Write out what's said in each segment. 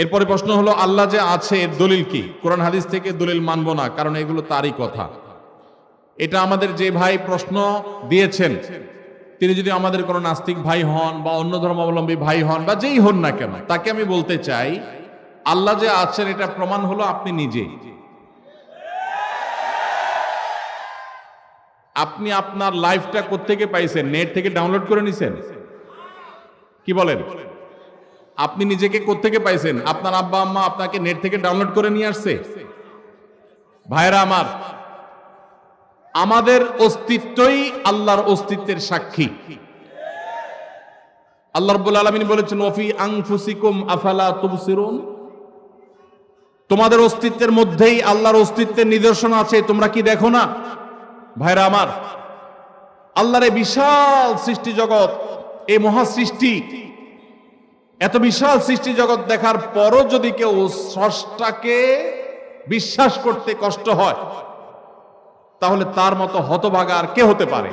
এরপরে প্রশ্ন হলো, আল্লাহ যে আছে, এর দলিল কি? কোরআন হাদিস থেকে দলিল মানবো না, কারণ এগুলো তারই কথা। এটা আমাদের যে ভাই প্রশ্ন দিয়েছেন, তিনি যদি আমাদের কোনো নাস্তিক ভাই হন বা অন্য ধর্মাবলম্বী ভাই হন বা যেই হন না কেন, তাকে আমি বলতে চাই, আল্লাহ যে আছেন, এটা প্রমাণ হলো আপনি নিজেই আপনি আপনার লাইফটা কোত্থেকে পাইছেন? নেট থেকে ডাউনলোড করে নিছেন? কি বলেন? আপনি নিজেকে কোত্থেকে পাইছেন? আপনার আব্বা, আম্মা আপনাকে নেট থেকে ডাউনলোড করে নিয়ে আসছে? ভাইরা আমার, আমাদের অস্তিত্বই আল্লাহর অস্তিত্বের সাক্ষী। আল্লাহ রাব্বুল আলামিন বলেছেন ওফি আনফুসিকুম আফালা তুবসিরুন? তোমাদের অস্তিত্বের মধ্যেই আল্লাহর অস্তিত্বের নিদর্শন আছে, তোমরা কি দেখো না? ভাইরা আমার, আল্লাহর বিশাল সৃষ্টি জগৎ, এই মহা সৃষ্টি এত বিশাল সৃষ্টি জগৎ দেখার পরও যদি কেউ স্রষ্টাকে বিশ্বাস করতে কষ্ট হয়, তাহলে তার মতো হতভাগা আর কে হতে পারে?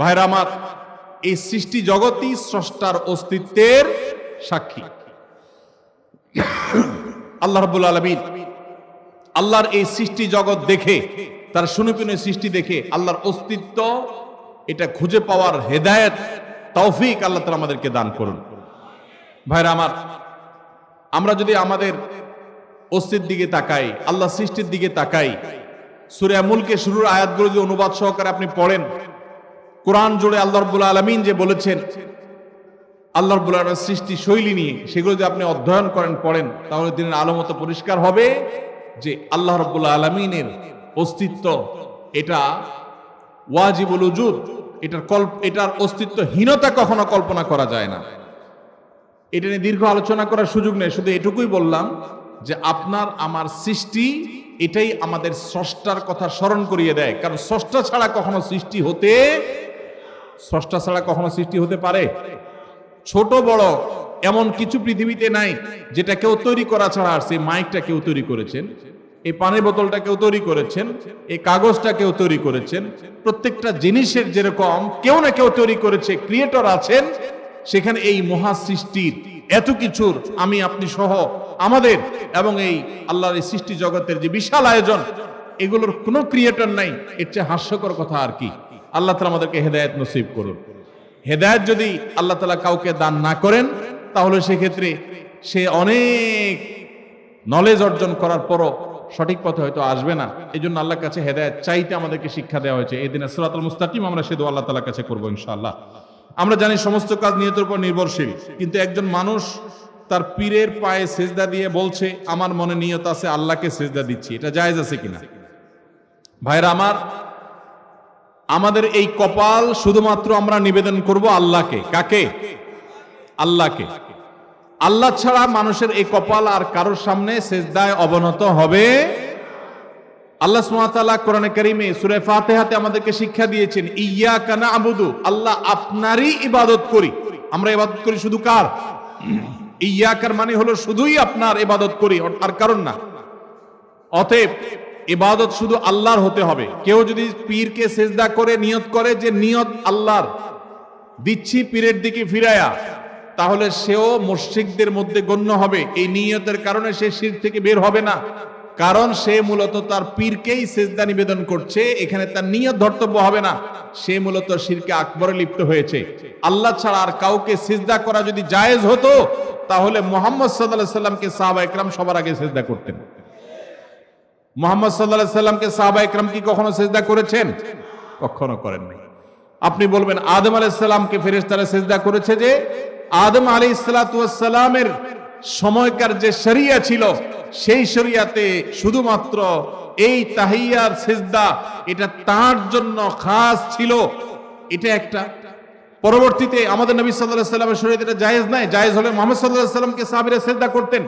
ভাইরা আমার, এই সৃষ্টি জগৎই স্রষ্টার অস্তিত্বের সাক্ষী। আল্লাহ রাব্বুল আলামিন আল্লাহর এই সৃষ্টি জগৎ দেখে, তার সুনিপুণের সৃষ্টি দেখে আল্লাহর অস্তিত্ব, এটা খুঁজে পাওয়ার হেদায়েত, তৌফিক আল্লাহ তাআলা আমাদেরকে দান করুন। ভাইরা আমার, আমরা যদি আমাদের অস্তিত্বের দিকে তাকাই, আল্লাহ সৃষ্টির দিকে তাকাই, সুরে মুলকে শুরুর আয়াতগুলো যদি অনুবাদ সহকারে আপনি পড়েন, কোরআন জুড়ে আল্লাহ রব্বুল আলমিন যে বলেছেন, আল্লাহ রব্বুল আলমের সৃষ্টি শৈলী নিয়ে সেগুলো যদি আপনি অধ্যয়ন করেন, পড়েন, তাহলে দিনের আলো মতো পরিষ্কার হবে যে আল্লাহ রব্বুল আলমিনের অস্তিত্ব এটা ওয়াজিবুল উজুদ এটার কল্প, এটার অস্তিত্বহীনতা কখনো কল্পনা করা যায় না। এটা নিয়ে দীর্ঘ আলোচনা করার সুযোগ নেই, শুধু এটুকুই বললাম যে আপনার, আমার সৃষ্টি এটাই আমাদের স্রষ্টার কথা স্মরণ করিয়ে দেয়। কারণ স্রষ্টা ছাড়া কখনো সৃষ্টি হতে, স্রষ্টা ছাড়া কখনো সৃষ্টি হতে পারে। ছোট, বড় এমন কিছু পৃথিবীতে নাই যেটা কেউ তৈরি করা ছাড়া আর সেই মাইকটা কেউ তৈরি করেছেন, এই পানির বোতলটা কেউ তৈরি করেছেন, এই কাগজটা কেউ তৈরি করেছেন, প্রত্যেকটা জিনিসের যেরকম কেউ না কেউ তৈরি করেছে, ক্রিয়েটর আছেন সেখানে এই মহা সৃষ্টির এত কিছুর আমি আপনি সহ আমাদের এবং এই আল্লাহর এই সৃষ্টি জগতের যে বিশাল আয়োজন, এগুলোর কোনো ক্রিয়েটর নাই। এর চেয়ে হাস্যকর কথা আর কি? আল্লাহ তালা আমাদেরকে হেদায়ত নসিব করুন। হেদায়ত যদি আল্লাহ তালা কাউকে দান না করেন, তাহলে সেক্ষেত্রে সে অনেক নলেজ অর্জন করার পরও সঠিক পথে হয়তো আসবে না। এই জন্য আল্লাহর কাছে হেদায়ত চাইতে আমাদেরকে শিক্ষা দেওয়া হয়েছে। এই দিনে সুরাতুল মুস্তাকিম আমরা সে দোয়া আল্লাহ তালার কাছে করব ইনশাআল্লাহ। আমরা জানি সমস্ত কাজ নিয়তের উপর নির্ভরশীল, কিন্তু একজন মানুষ তার পীরের পায়ে সেজদা দিয়ে বলছে, আমার মনে নিয়ত আছে, আল্লাহকে সেজদা দিচ্ছি। এটা জায়েজ আছে কিনা? ভাইরা আমার, আমাদের এই কপাল শুধুমাত্র আমরা নিবেদন করব আল্লাহকে। কাকে? আল্লাহকে। আল্লাহ ছাড়া মানুষের এই কপাল আর কারোর সামনে সেজদায় অবনত হবে আল্লাহ সুমাতাল্লাহ কোরআনে কারিমে সুরে ফাতেহাতে আমাদেরকে শিক্ষা দিয়েছেন ইয়া কানা আবুদু আল্লাহ আপনারই ইবাদত করি। আমরা ইবাদত করি শুধু কার? ইয়াকার মানে হলো শুধুই আপনার ইবাদত করি আর কারণ না। অতএব ইবাদত শুধু আল্লাহর হতে হবে। কেউ যদি পীরকে সেজদা করে, নিয়ত করে যে নিয়ত আল্লাহর, দিচ্ছি পীরের দিকে ফিরায়া, তাহলে সেও মুশরিকদের মধ্যে গণ্য হবে। এই নিয়তের কারণে সে শির থেকে বের হবে না। কারণ সে মূলত তার পীরকেই সেজদা নিবেদন করছে, এখানে তার নিয়ত ধর্তব্য হবে না। সে মূলত শিরকে আকবরে লিপ্ত হয়েছে। আল্লাহ ছাড়া আর কাউকে সেজদা করা যদি জায়েজ হতো, তাহলে মোহাম্মদ সাল্লাহ সাল্লামকে সাহাবা একরাম সবার আগে সেজদা করতেন। মোহাম্মদ সাল্লাহ সাল্লামকে সাহাবা একরাম কি কখনো সেজদা করেছেন? কখনো করেন নাই। আপনি বলবেন, আদম আলাইসাল্লামকে ফেরেস্তারা সেজদা করেছে যে, আদম আলী সালামের সময়কার যে শরিয়া ছিল, সেই শরিয়াতে শুধুমাত্র এই তাহিয়ার সেজদা, এটা তার জন্য খাস ছিল। এটা একটা। পরবর্তীতে আমাদের নবী সাল্লাহ সাল্লামের শরীয়তে এটা জায়েজ নাই। জায়েজ হলে মোহাম্মদ সাল্লাহ সাল্লামকে সাহাবিরা সেজদা করতেন।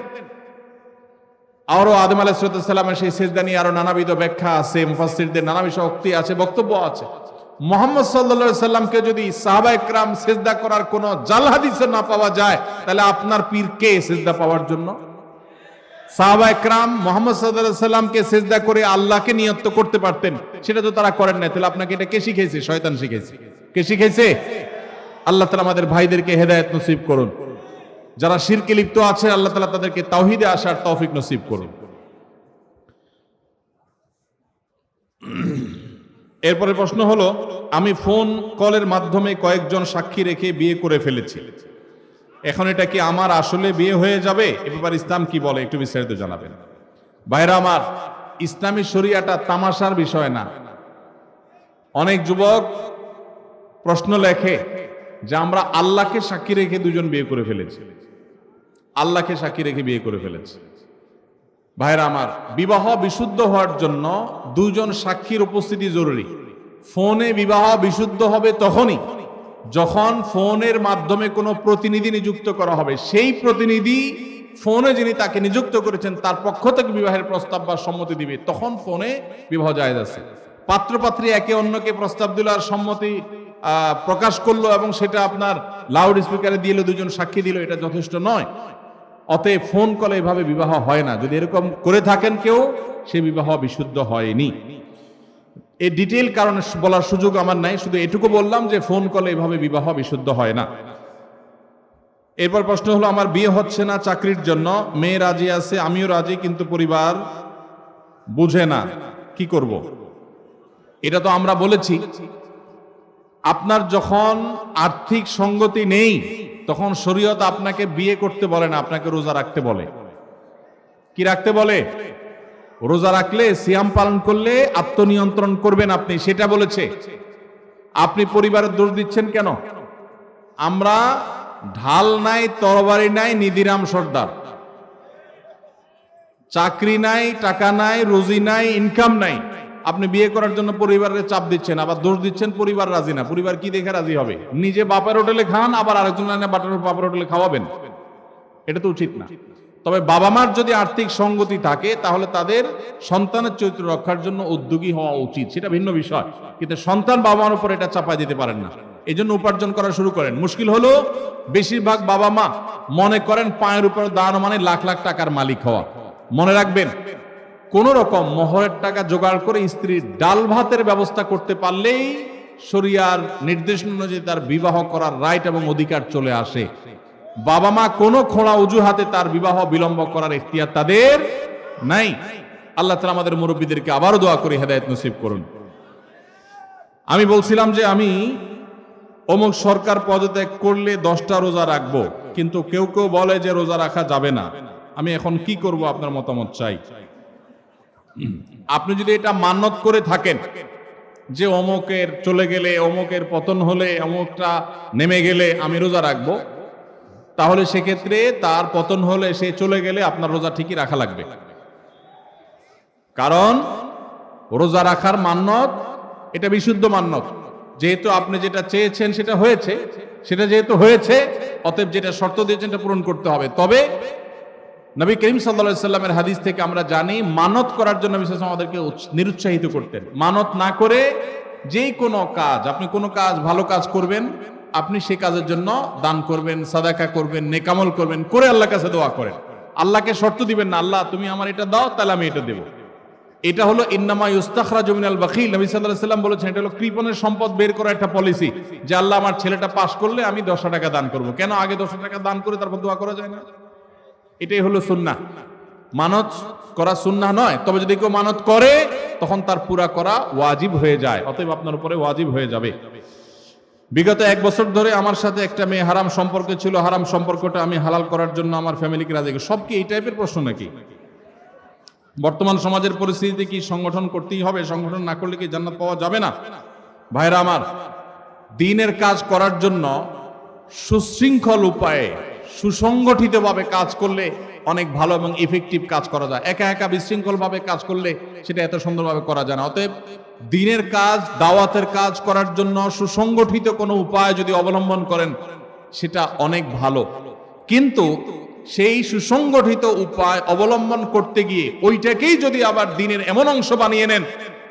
আরও আদম আলাহিসাল্লামের সেই সেজদা নিয়ে আরও নানাবিধ ব্যাখ্যা আছে মুফাসিরদের নানাবিধ শক্তি আছে, বক্তব্য আছে। মোহাম্মদ সাল্লা সাল্লামকে যদি সাহাবা একরাম সেজদা করার কোন জাল হাদিসে না পাওয়া যায়, তাহলে আপনার পীর কে সেজদা পাওয়ার জন্য? সাহাবা একরাম মোহাম্মদ সাল্লাহ সাল্লামকে সেজদা করে আল্লাহকে নিয়ত্ত করতে পারতেন, সেটা তো তারা করেন না তাহলে আপনাকে এটা কে শিখেছে শয়তান শিখেছে কে শিখেছে আল্লাহ তালা আমাদের ভাইদেরকে হেদায়ত নসিব করুন। যারা শিরকে লিপ্ত আছে, আল্লাহ তালা তাদেরকে তাওহিদে আসার তৌফিক নসিব করুন। এরপরে প্রশ্ন হলো, আমি ফোন কলের মাধ্যমে কয়েকজন সাক্ষী রেখে বিয়ে করে ফেলেছি। এখন এটা কি আমার আসলে বিয়ে হয়ে যাবে? এ ব্যাপারে ইসলাম কি বলে? একটু বিস্তারিত জানাবেন। বাইরা আমার, ইসলামী শরিয়াটা তামাশার বিষয় না। অনেক যুবক প্রশ্ন লেখে যে আমরা আল্লাহকে সাক্ষী রেখে দুজন বিয়ে করে ফেলেছি। আল্লাহকে সাক্ষী রেখে বিয়ে করে ফেলেছি। ভাইরা আমার, বিবাহ বিশুদ্ধ হওয়ার জন্য দুজন সাক্ষীর উপস্থিতি জরুরি। ফোনে বিবাহ বিশুদ্ধ হবে তখনই, যখন ফোনের মাধ্যমে কোনো প্রতিনিধি নিযুক্ত করা হবে। সেই প্রতিনিধি ফোনে যিনি তাকে নিযুক্ত করেছেন, তার পক্ষ থেকে বিবাহের প্রস্তাব বা সম্মতি দিবে, তখন ফোনে বিবাহ জায়েজ আছে। পাত্রপাত্রী একে অন্যকে প্রস্তাব দিল আর সম্মতি প্রকাশ করল এবং সেটা আপনার লাউড স্পিকারে দিল দুজন সাক্ষী দিল, এটা যথেষ্ট নয়। অতএব ফোন কলে এভাবে বিবাহ হয় না। যদি এরকম করে থাকেন কেউ, সে বিবাহ বিশুদ্ধ হয়নি। এই ডিটেল কারণে বলার সুযোগ আমার নাই। শুধু এটুকু বললাম যে ফোন কলে এভাবে বিবাহ বিশুদ্ধ হয় না। এরপর প্রশ্ন হলো, আমার বিয়ে হচ্ছে না চাকরির জন্য? মেয়ে রাজি আছে, আমিও রাজি, কিন্তু পরিবার বুঝে না। কি করব? এটা তো আমরা বলেছি। আপনার যখন আর্থিক সঙ্গতি নেই তখন শরীয়ত আপনাকে বিয়ে করতে বলে না, আপনাকে রোজা রাখতে বলে। কি রাখতে বলে? রোজা রাখলে, সিয়াম পালন করলে আত্মনিয়ন্ত্রণ করবেন আপনি, সেটা বলেছে। আপনি পরিবারের দোষ দিচ্ছেন কেন? আমরা ঢাল নাই, তরবারি নাই নিদিরাম সর্দার। চাকরি নাই, টাকা নাই, রুজি নাই ইনকাম নাই। আপনি বিয়ে করার জন্য পরিবারের চাপ দিচ্ছেন, আবার দোষ দিচ্ছেন, পরিবার রাজি না। পরিবার কি দেখে রাজি হবে? নিজে বাপের হোটেলে খান, আবার আরেকজন এনে বাটার বাপের হোটেলে খাওয়াবেন। এটা তো উচিত না। তবে বাবা মার যদি আর্থিক সঙ্গতি থাকে, তাহলে তাদের সন্তানের চরিত্র রক্ষার জন্য উদ্যোগী হওয়া উচিত। সেটা ভিন্ন বিষয়। কিন্তু সন্তান বাবা মার উপর এটা চাপাই দিতে পারেন না। এই জন্য উপার্জন করা শুরু করেন। মুশকিল হলো, বেশিরভাগ বাবা মা মনে করেন পায়ের উপর দাঁড়ানো মানে লাখ লাখ টাকার মালিক হওয়া। মনে রাখবেন কোন রকম মোহরের টাকা জোগাড় করে স্ত্রীর ডাল ভাতের ব্যবস্থা করতে পারলেই শরিয়ার নির্দেশ অনুযায়ী তার বিবাহ করার রাইট এবং অধিকার চলে আসে। বাবা মা কোনো খোঁড়া অজুহাতে তার বিবাহ বিলম্ব করার ইখতিয়ার তাদের নাই। আল্লাহ তালা আমাদের মুরব্বীদেরকে আবারও দোয়া করে হেদায়ত নসিব করুন। আমি বলছিলাম যে আমি অমুক সরকার পদত্যাগ করলে দশটা রোজা রাখব, কিন্তু কেউ কেউ বলে যে রোজা রাখা যাবে না। আমি এখন কি করব আপনার মতামত চাই? আপনি যদি এটা মান্যত করে থাকেন যে অমুকের চলে গেলে, অমুকের পতন হলে, অমুকটা নেমে গেলে আমি রোজা রাখব, তাহলে সেক্ষেত্রে তার পতন হলে সে চলে গেলে আপনার রোজা ঠিকই রাখা লাগবে। কারণ রোজা রাখার মান্যত, এটা বিশুদ্ধ মান্যত। যেহেতু আপনি যেটা চেয়েছেন সেটা হয়েছে, সেটা যেহেতু হয়েছে, অতএব যেটা শর্ত দিয়েছেন এটা পূরণ করতে হবে। তবে নবী করিম সাল্লা সাল্লামের হাদিস থেকে আমরা জানি, মানত করার জন্য বিশেষ আমাদেরকে নিরুৎসাহিত করতেন। মানত না করে যেই কোনো কাজ, আপনি কোনো কাজ ভালো কাজ করবেন, আপনি সে কাজের জন্য দান করবেন, সাদাকা করবেন, নেকামল করবেন, করে আল্লাহর কাছে দোয়া করেন। আল্লাহকে শর্ত দিবেন না, আল্লাহ তুমি আমার এটা দাও, তাহলে আমি এটা দেবো। এটা হলো ইন্নামা ইস্তাখরা জমিনাল বাখিল। নবী আলাইহি সাল্লাম বলেছেন, এটা হলো কৃপণের সম্পদ বের করা একটা পলিসি যে আল্লাহ আমার ছেলেটা পাশ করলে আমি দশ টাকা দান করব। কেন আগে দশ টাকা দান করে তারপর দোয়া করা যায় না? এটাই হলো সুন্নাহ। মানত করা সুন্নাহ নয়, তবে যদি কেউ মানত করে, তখন তার পুরা করা ওয়াজিব হয়ে যায়, অতএব আপনার উপরে ওয়াজিব হয়ে যাবে। বিগত এক বছর ধরে আমার সাথে একটা মেয়ে হারাম সম্পর্ক ছিল, হারাম সম্পর্কটা আমি হালাল করার জন্য আমার ফ্যামিলিকে রাজি। সব কি এই টাইপের প্রশ্ন নাকি? বর্তমান সমাজের পরিস্থিতিতে কি সংগঠন করতেই হবে, সংগঠন না করলে কি জান্নাত পাওয়া যাবে না? ভাইরা আমার, দিনের কাজ করার জন্য সুশৃঙ্খল উপায়ে সুসংগঠিতভাবে কাজ করলে অনেক ভালো এবং ইফেক্টিভ কাজ করা যায়। একা একা বিশৃঙ্খলভাবে কাজ করলে সেটা এত সুন্দরভাবে করা যায় না। অতএব দিনের কাজ, দাওয়াতের কাজ করার জন্য সুসংগঠিত কোনো উপায় যদি অবলম্বন করেন, সেটা অনেক ভালো। কিন্তু সেই সুসংগঠিত উপায় অবলম্বন করতে গিয়ে ওইটাকেই যদি আবার দিনের এমন অংশ বানিয়ে নেন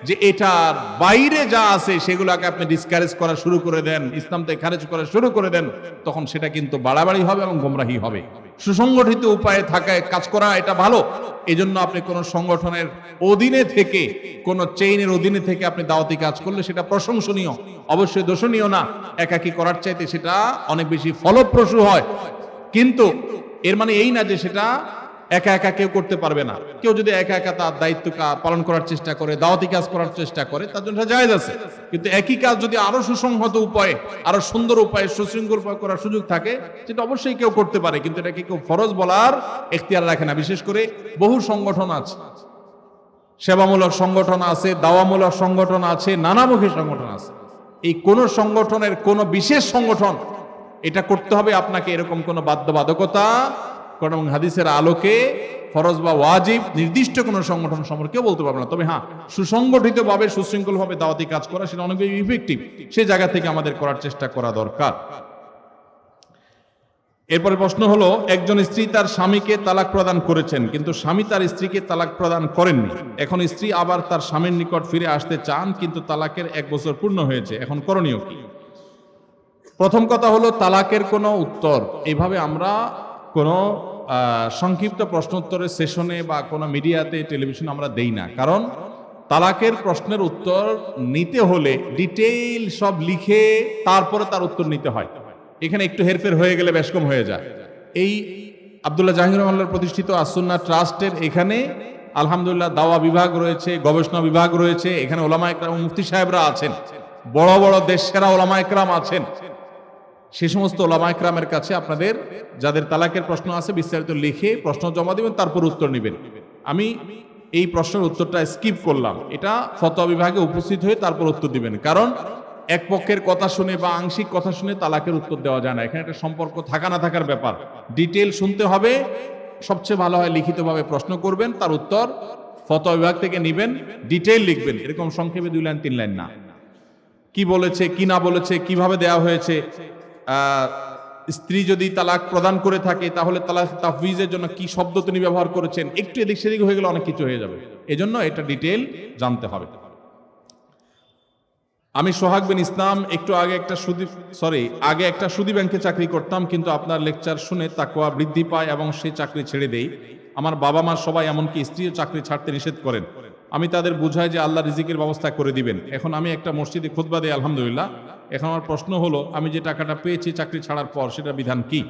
যে এটার বাইরে যা আছে সেগুলোকে আপনি ডিসকারেজ করা শুরু করে দেন ইসলাম থেকে খারেজ করা শুরু করে দেন, তখন সেটা কিন্তু বাড়াবাড়ি হবে এবং গোমরাহি হবে। সুসংগঠিত উপায়ে থাকায় কাজ করা এটা ভালো। এই জন্য আপনি কোন সংগঠনের অধীনে থেকে, কোন চেইনের অধীনে থেকে আপনি দাওয়াতি কাজ করলে সেটা প্রশংসনীয়। অবশ্যই দোষণীয় না, একাকি করার চাইতে সেটা অনেক বেশি ফলপ্রসূ হয়। কিন্তু এর মানে এই না যে সেটা একা একা কেউ করতে পারবে না। কেউ যদি একা একা তার দায়িত্ব পালন করার চেষ্টা করে, দাওয়াতি কাজ করার চেষ্টা করে, তার জন্য জায়েজ আছে। কিন্তু একই কাজ যদি আরও সুসংহত উপায়ে, আরও সুন্দর উপায়ে, সুশৃঙ্খল উপায়ে করার সুযোগ থাকে, সেটা অবশ্যই কেউ করতে পারে। কিন্তু এটাকে কেউ ফরজ বলার এখতিয়ার রাখে না। বিশেষ করে বহু সংগঠন আছে, সেবামূলক সংগঠন আছে, দাওয়ামূলক সংগঠন আছে, নানামুখী সংগঠন আছে। এই কোন সংগঠনের কোন বিশেষ সংগঠন, এটা করতে হবে আপনাকে এরকম কোন বাধ্যবাধকতা কোন হাদিসের আলোকে ফরজ বা ওয়াজিব নির্দিষ্ট কোনো সংগঠন সম্পর্কে কেউ বলতে পারবে না। তবে হ্যাঁ সুসংগঠিত ভাবে সুশৃঙ্খল ভাবে দাওয়াতি কাজ করা সেটা অনেক ইফেক্টিভ সেই জায়গা থেকে আমাদের করার চেষ্টা করা দরকার। এরপরে প্রশ্ন হলো, একজন স্ত্রী তার স্বামীকে তালাক প্রদান করেছেন, কিন্তু স্বামী তার স্ত্রীকে তালাক প্রদান করেননি। এখন স্ত্রী আবার তার স্বামীর নিকট ফিরে আসতে চান, কিন্তু তালাকের এক বছর পূর্ণ হয়েছে। এখন করণীয় কি? প্রথম কথা হলো, তালাকের কোনো উত্তর। এইভাবে আমরা কোনো সংক্ষিপ্ত প্রশ্নোত্তরের সেশনে বা কোনো মিডিয়াতে টেলিভিশন আমরা দেই না। কারণ তালাকের প্রশ্নের উত্তর নিতে হলে ডিটেইল সব লিখে তারপরে তার উত্তর নিতে হয়। এখানে একটু হেরফের হয়ে গেলে বেশ কম হয়ে যায়। এই আবদুল্লাহ জাহির রহমানের প্রতিষ্ঠিত আসুন্না ট্রাস্টের এখানে আলহামদুলিল্লাহ দাওয়া বিভাগ রয়েছে, গবেষণা বিভাগ রয়েছে, এখানে ওলামা একরাম মুফতি সাহেবরা আছেন। বড় বড় দেশ সেরা ওলামা একরাম আছেন। সে সমস্ত ওলামা একরামের কাছে আপনাদের যাদের তালাকের প্রশ্ন আছে বিস্তারিত লিখে প্রশ্ন জমা দিবেন, তারপর উত্তর নেবেন। আমি এই প্রশ্নের উত্তরটা স্কিপ করলাম। এটা ফতোয়া বিভাগে উপস্থিত হয়ে তারপর উত্তর দিবেন। কারণ এক পক্ষের কথা শুনে বা আংশিক কথা শুনে তালাকের উত্তর দেওয়া যায় না। এখানে একটা সম্পর্ক থাকা না থাকার ব্যাপার। ডিটেল শুনতে হবে। সবচেয়ে ভালো হয় লিখিতভাবে প্রশ্ন করবেন, তার উত্তর ফতোয়া বিভাগ থেকে নিবেন। ডিটেল লিখবেন। এরকম সংক্ষেপে দুই লাইন, তিন লাইন না। কি বলেছে, কি না বলেছে, কীভাবে দেয়া হয়েছে স্ত্রী যদি তালাক প্রদান করে থাকে, তাহলে তালাক তাফিজের জন্য কি শব্দ তিনি ব্যবহার করেছেন? একটু এদিক সেদিক হয়ে গেলে অনেক কিছু হয়ে যাবে। এজন্য এটা ডিটেল জানতে হবে। আমি সোহাগ বিন ইসলাম, একটু আগে একটা সুদী সরি আগে একটা সুদী ব্যাংকে চাকরি করতাম, কিন্তু আপনার লেকচার শুনে তাকওয়া বৃদ্ধি পায় এবং সেই চাকরি ছেড়ে দেই আমার বাবা মা সবাই এমনকি স্ত্রীও চাকরি ছাড়তে নিষেধ করেন। আমি তাদের বুঝাই যে আল্লাহ রিজিকের ব্যবস্থা করে দিবেন। এখন আমি একটা মসজিদে খুতবা দিই, আলহামদুলিল্লাহ। এখন আমার প্রশ্ন হলো, আমি যে টাকাটা পেয়েছি চাকরি ছাড়ার পর সেটা বিধান কি?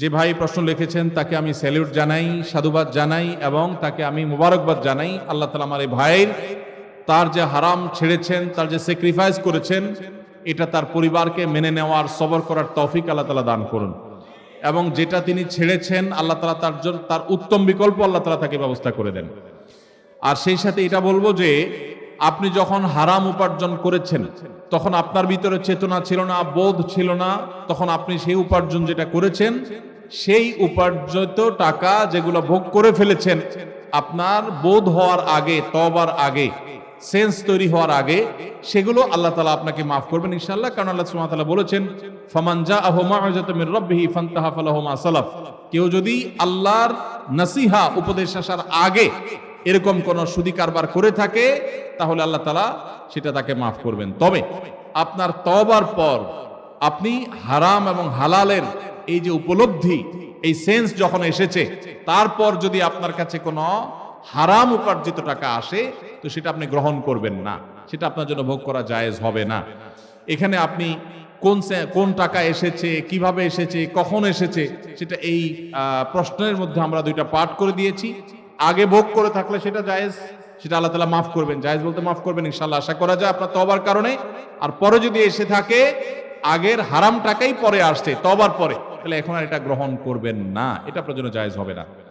যে ভাই প্রশ্ন লিখেছেন, তাকে আমি স্যালিউট জানাই, সাধুবাদ জানাই, এবং তাকে আমি মুবারকবাদ জানাই, আল্লাহ তালা আমার এই ভাইয়ের তার যে হারাম ছেড়েছেন, তার যে স্যাক্রিফাইস করেছেন, এটা তার পরিবারকে মেনে নেওয়ার, সবর করার তৌফিক আল্লাহ তালা দান করুন। এবং যেটা তিনি ছেড়েছেন, আল্লাহ তালা তার জন্য, তার উত্তম বিকল্প আল্লাহ তালা তাকে ব্যবস্থা করে দেন। আর সেই সাথে এটা বলব যে আপনি যখন হারাম উপার্জন করেছেন, তখন আপনার ভিতরে চেতনা ছিল না, বোধ ছিল না, তখন আপনি সেই উপার্জন যেটা করেছেন, সেই উপার্জিত টাকা যেগুলো ভোগ করে ফেলেছেন, আপনার বোধ হওয়ার আগে তবার আগে, সেন্স তৈরি হওয়ার আগে, সেগুলো আল্লাহ তালা আপনাকে মাফ করবেন ইনশাল্লাহ কারণ আল্লাহ তাআলা বলেছেন ফামানজা আহমা কেউ যদি আল্লাহর নসিহা, উপদেশ আসার আগে এরকম কোন সুদি কারবার করে থাকে, তাহলে আল্লাহ তালা সেটা তাকে মাফ করবেন। তবে আপনার তবার পর আপনি হারাম এবং হালালের এই যে উপলব্ধি, এই সেন্স যখন এসেছে, তারপর যদি আপনার কাছে কোনো হারাম উপার্জিত টাকা আসে, তো সেটা আপনি গ্রহণ করবেন না। সেটা আপনার জন্য ভোগ করা জায়েজ হবে না। এখানে আপনি কোন কোন টাকা এসেছে, কীভাবে এসেছে, কখন এসেছে, সেটা এই প্রশ্নের মধ্যে আমরা দুইটা পাঠ করে দিয়েছি। আগে ভোগ করে থাকলে সেটা জায়েজ, সেটা আল্লাহ তালা মাফ করবেন। জায়েজ বলতে মাফ করবেন ইনশাল্লাহ আশা করা যায় আপনার তবার কারণে। আর পরে যদি এসে থাকে, আগের হারাম টাকাই পরে আসছে, তবার পরে, তাহলে এখন আর এটা গ্রহণ করবেন না। এটা আপনার জন্য জায়েজ হবে না।